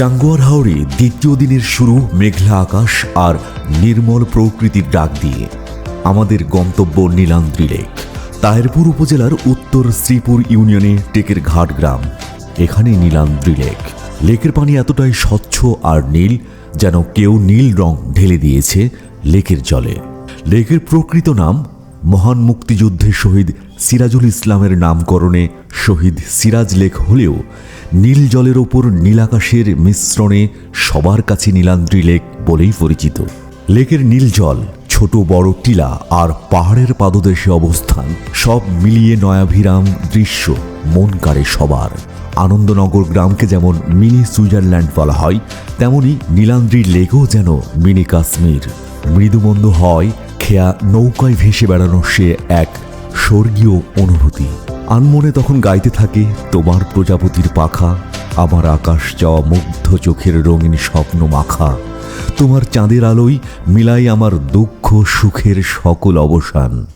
টাঙ্গুয়ার হাওড়ে দ্বিতীয় দিনের শুরু মেঘলা আকাশ আর নির্মল প্রকৃতির ডাক দিয়ে। আমাদের গন্তব্য নীলান্দ্রি লেক তাহেরপুর উপজেলার উত্তর শ্রীপুর ইউনিয়নে টেকের ঘাট গ্রাম। এখানে নীলান্দ্রি লেক লেকের পানি এতটাই স্বচ্ছ আর নীল যেন কেউ নীল রং ঢেলে দিয়েছে লেকের জলে। লেকের প্রকৃত নাম মহান মুক্তিযুদ্ধে শহীদ সিরাজুল ইসলামের নামকরণে শহীদ সিরাজ লেক হলেও নীল জলের ওপর নীলাকাশের মিশ্রণে সবার কাছে নীলাদ্রি লেক বলেই পরিচিত। লেকের নীল জল, ছোট বড় টিলা আর পাহাড়ের পাদদেশে অবস্থান, সব মিলিয়ে নয়াভিরাম দৃশ্য, মন কাড়ে সবার। আনন্দনগর গ্রামকে যেমন মিনি সুইজারল্যান্ড বলা হয়, তেমনি নীলাদ্রি লেকও যেন মিনি কাশ্মীর। মৃদুমন্দ হয়, খেয়া নৌকায় ভেসে বেড়ানো সে এক স্বর্গীয় অনুভূতি। আনমনে তখন গাইতে থাকে, তোমার প্রজাপতির পাখা, আমার আকাশ যাওয়া মুগ্ধ চোখের রঙিন স্বপ্ন মাখা। তোমার চাঁদের আলোই মিলাই আমার দুঃখ সুখের সকল অবসান।